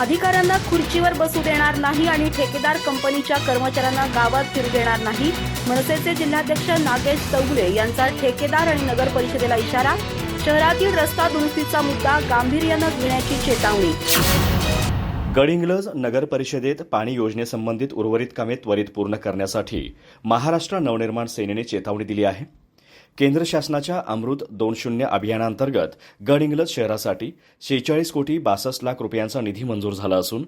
अधिकाऱ्यांना खुर्चीवर बसू देणार नाही आणि ठेकेदार कंपनीच्या कर्मचाऱ्यांना गावात फिरू देणार नाही. मनसेचे जिल्हाध्यक्ष नागेश चौगुले यांचा ठेकेदार आणि नगर परिषदेला इशारा. शहरातील रस्ता दुरुस्तीचा मुद्दा गांभीर्यानं घेण्याची चेतावणी. गडिंग्लज नगर परिषदेत पाणी योजनेसंबंधित उर्वरित कामे त्वरित पूर्ण करण्यासाठी महाराष्ट्र नवनिर्माण सेनेने चेतावणी दिली आहे. केंद्र शासनाच्या अमृत दोन शून्य अभियानांतर्गत गडिंग्लज शहरासाठी शेहेचाळीस कोटी बासष्ट लाख रुपयांचा निधी मंजूर झाला असून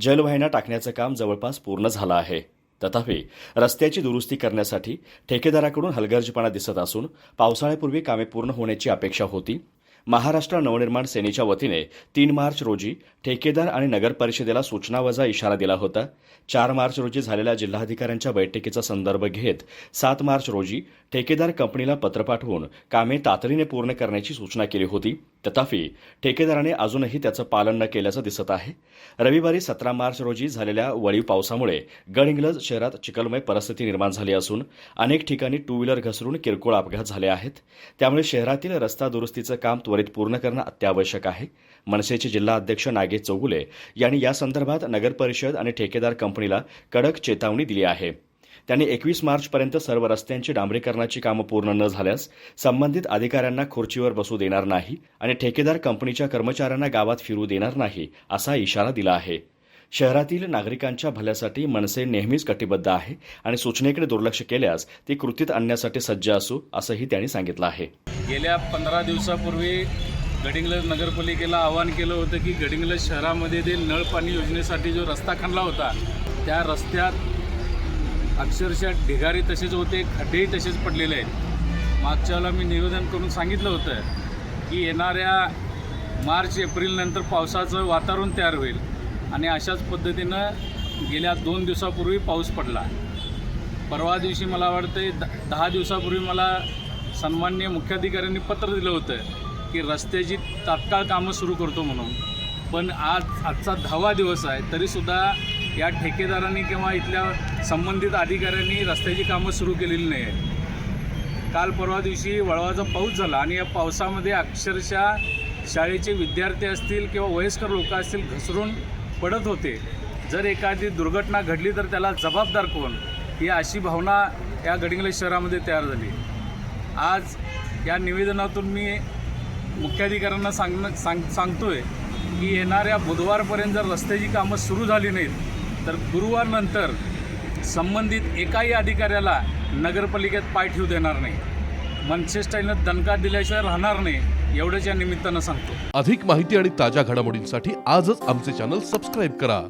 जलवाहिन्या टाकण्याचं काम जवळपास पूर्ण झालं आहे. तथापि रस्त्याची दुरुस्ती करण्यासाठी ठेकेदाराकडून हलगर्जीपणा दिसत असून पावसाळ्यापूर्वी कामे पूर्ण होण्याची अपेक्षा होती. महाराष्ट्र नवनिर्माण सेनेच्या वतीने तीन मार्च रोजी ठेकेदार आणि नगर परिषदेला सूचनावजा इशारा दिला होता. चार मार्च रोजी झालेल्या जिल्हाधिकाऱ्यांच्या बैठकीचा संदर्भ घेत सात मार्च रोजी ठेकेदार कंपनीला पत्र पाठवून कामे तातडीने पूर्ण करण्याची सूचना केली होती. तथापि ठेकेदाराने अजूनही त्याचं पालन न केल्याचं दिसत आहे. रविवारी सतरा मार्च रोजी झालेल्या वळीव पावसामुळे गडहिंग्लज शहरात चिखलमय परिस्थिती निर्माण झाली असून अनेक ठिकाणी टू व्हीलर घसरून किरकोळ अपघात झाले आहेत. त्यामुळे शहरातील रस्ता दुरुस्तीचं काम त्वरित पूर्ण करणं अत्यावश्यक आहे. मनसेचे जिल्हा अध्यक्ष नागेश चौगुले यांनी या संदर्भात आणि ठेकेदार कंपनीला कडक चेतावणी दिली आहे. त्यांनी एकवीस मार्चपर्यंत सर्व रस्त्यांची डांबरीकरणाची कामं पूर्ण न झाल्यास संबंधित अधिकाऱ्यांना खुर्चीवर बसू देणार नाही आणि ठेकेदार कंपनीच्या कर्मचाऱ्यांना गावात फिरू देणार नाही असा इशारा दिला आहे. शहरातील नागरिकांच्या भल्यासाठी मनसे नेहमीच कटिबद्ध आहे आणि सूचनेकडे दुर्लक्ष केल्यास ती कृतीत आणण्यासाठी सज्ज असू असंही त्यांनी सांगितलं आहे. गेल्या पंधरा दिवसापूर्वी गडिंग्लज नगरपालिकेला आवाहन केलं होतं की गडिंग्लज शहरामध्ये ते नळ पाणी योजनेसाठी जो रस्ता खणला होता त्या रस्त्यात अक्षरशः ढिगारी तसेच होते खड्डेही तसेच पडलेले आहेत. मागच्या वेळेला मी निवेदन करून सांगितलं होतं की येणाऱ्या मार्च एप्रिलनंतर पावसाचं वातावरण तयार होईल आणि अशाच पद्धतीनं गेल्या दोन दिवसापूर्वी पाऊस पडला. परवा दिवशी मला वाटतं द दहा दिवसापूर्वी मला सन्माननीय मुख्याधिकाऱ्यांनी पत्र दिलं होतं की रस्त्याची तात्काळ कामं सुरू करतो म्हणून. पण आज आजचा दहावा दिवस आहे तरीसुद्धा या ठेकेदारांनी किंवा इथल्या संबंधित अधिकाऱ्यांनी रस्त्याची कामं सुरू केलेली नाही आहेत काल परवा दिवशी वळवाचा पाऊस झाला आणि या पावसामध्ये अक्षरशः शाळेचे विद्यार्थी असतील किंवा वयस्कर लोक असतील घसरून पडत होते. जर एखादी दुर्घटना घडली तर त्याला जबाबदार कोण? ही अशी भावना या गडिंगले शहरामध्ये तयार झाली. आज या निवेदनातून मी मुख्याधिकाऱ्यांना सांगणं सांग सांगतो आहे की येणाऱ्या बुधवारपर्यंत जर रस्त्याची कामं सुरू झाली नाहीत तर गुरुवारनंतर संबंधित एकाही अधिकाऱ्याला नगरपालिकेत पाय ठेवू देणार नाही. मनसेस्टाईलनं दणका दिल्याशिवाय राहणार नाही एवढंच या निमित्तानं सांगतो. अधिक माहिती आणि ताज्या घडामोडींसाठी आजच आमचे चॅनल सबस्क्राईब करा.